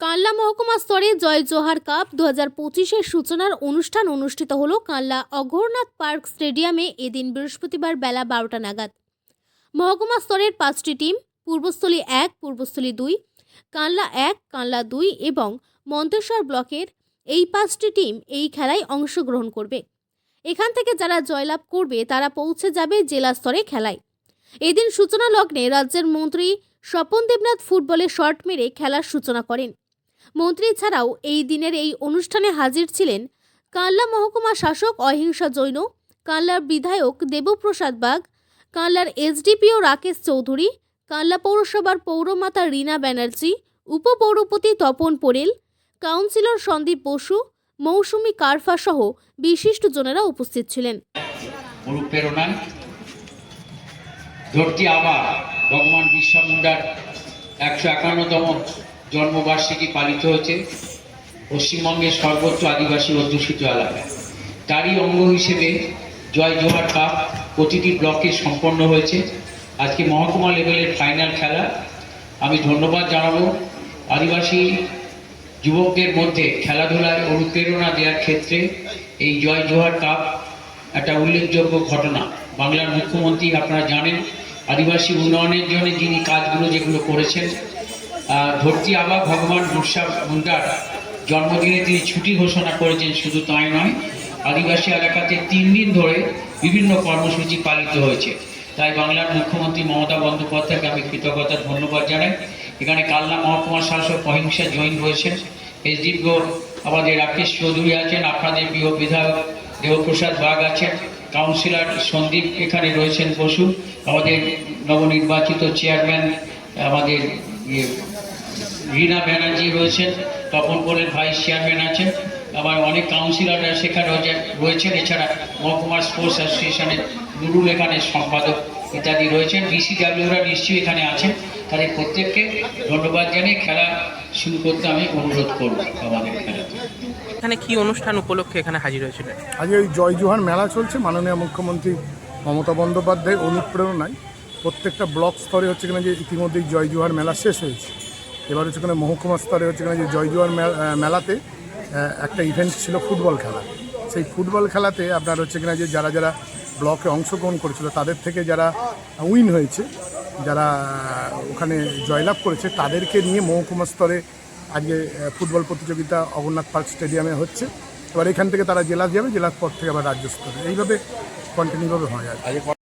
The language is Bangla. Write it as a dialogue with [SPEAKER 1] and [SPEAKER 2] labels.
[SPEAKER 1] কানলা মহকুমা স্তরে জয় জোহার কাপ দু হাজার পঁচিশের সূচনার অনুষ্ঠান অনুষ্ঠিত হল কানলা অঘরনাথ পার্ক স্টেডিয়ামে এদিন বৃহস্পতিবার বেলা বারোটা নাগাদ। মহকুমা স্তরের পাঁচটি টিম, পূর্বস্থলী এক, পূর্বস্থলী দুই, কানলা এক, কানলা দুই এবং মন্তেশ্বর ব্লকের এই পাঁচটি টিম এই খেলায় অংশগ্রহণ করবে। এখান থেকে যারা জয়লাভ করবে তারা পৌঁছে যাবে জেলা স্তরে খেলায়। এদিন সূচনা লগ্নে রাজ্যের মন্ত্রী স্বপন দেবনাথ ফুটবলে শট মেরে খেলার সূচনা করেন। মন্ত্রী ছাড়াও এই দিনের এই অনুষ্ঠানে হাজির ছিলেন কাল্লা মহকুমা শাসক অহিংসা জৈন, কাল্লার বিধায়ক দেবপ্রসাদ বাগ কানলার এসডিপিও রাকেশ চৌধুরী কানলা পৌরসভার পৌরমাতা রীনা ব্যানার্জি, উপপৌরপতি তপন পোরেল, কাউন্সিলর সন্দীপ বসু, মৌসুমী কারফা সহ বিশিষ্টজনেরা উপস্থিত ছিলেন।
[SPEAKER 2] অনুপ্রেরণায় ধরতি আবার ভগবান বিরসা মুন্ডার একশো একান্নতম জন্মবার্ষিকী পালিত হয়েছে পশ্চিমবঙ্গের সর্বোচ্চ আদিবাসী অধ্যুষিত এলাকায়। তারই অঙ্গ হিসেবে জয় জোহার কাপ প্রতিটি ব্লকে সম্পন্ন হয়েছে। আজকে মহকুমা লেভেলের ফাইনাল খেলা। আমি ধন্যবাদ জানাব আদিবাসী যুবকদের মধ্যে খেলাধুলায় অনুপ্রেরণা দেওয়ার ক্ষেত্রে এই জয় জোহার কাপ একটা উল্লেখযোগ্য ঘটনা। বাংলার মুখ্যমন্ত্রী আপনারা জানেন, আদিবাসী উন্নয়নের জন্য যিনি কাজগুলো যেগুলো করেছেন ধরতি আবা ভগবান বিরসা মুন্ডার জন্মদিনে তিনি ছুটি ঘোষণা করেছেন, শুধু তাই নয়, আদিবাসী এলাকাতে তিন দিন ধরে বিভিন্ন কর্মসূচি পালিত হয়েছে। তাই বাংলার মুখ্যমন্ত্রী মমতা বন্দ্যোপাধ্যায়কে আমি কৃতজ্ঞতা, ধন্যবাদ জানাই। এখানে কালনা মহকুমার শাসক অহিংসা জৈন রয়েছেন এসডিপিও আমাদের রাকেশ চৌধুরী আছেন, আপনাদের প্রিয় বিধায়ক দেবপ্রসাদ বাগ আছেন, কাউন্সিলর সন্দীপ এখানে রয়েছেন বসু, আমাদের নবনির্বাচিত চেয়ারম্যান, আমাদের ইয়ে রীনা ব্যানার্জি রয়েছেন তপন কোলের ভাইস চেয়ারম্যান আছেন আবার অনেক কাউন্সিলররা সেখানে রয়েছে- রয়েছেন এছাড়া মহকুমা স্পোর্টস অ্যাসোসিয়েশনের নুরুল এখানে সম্পাদক ইত্যাদি রয়েছেন বিসিডাব্লিউরা নিশ্চয়ই এখানে আছেন তাদের প্রত্যেককে ধন্যবাদ জানিয়ে খেলা শুরু করতে আমি অনুরোধ করব আমাদের খেলাতে।
[SPEAKER 3] এখানে কি অনুষ্ঠান উপলক্ষে এখানে হাজির হয়েছিলেন?
[SPEAKER 4] আজকে ওই জয় জোহার মেলা চলছে মাননীয় মুখ্যমন্ত্রী মমতা বন্দ্যোপাধ্যায় অনুপ্রেরণায়। প্রত্যেকটা ব্লক স্তরে হচ্ছে কিনা যে ইতিমধ্যেই জয় জোহার মেলা শেষ হয়েছে। এবার হচ্ছে কিনা মহকুমা স্তরে হচ্ছে কিনা যে জয় জোহার মেলাতে একটা ইভেন্ট ছিল ফুটবল খেলা। সেই ফুটবল খেলাতে আপনার হচ্ছে কিনা যে যারা যারা ব্লকে অংশগ্রহণ করেছিল, তাদের থেকে যারা উইন হয়েছে, যারা ওখানে জয়লাভ করেছে, তাদেরকে নিয়ে মহকুমা স্তরে আজকে ফুটবল প্রতিযোগিতা অগরনাথ পার্ক স্টেডিয়ামে হচ্ছে। এবার এখান থেকে তারা জেলা যাবে, জেলার পর থেকে আবার রাজ্য স্তরে। এইভাবে কন্টিনিউভাবে হয় আর।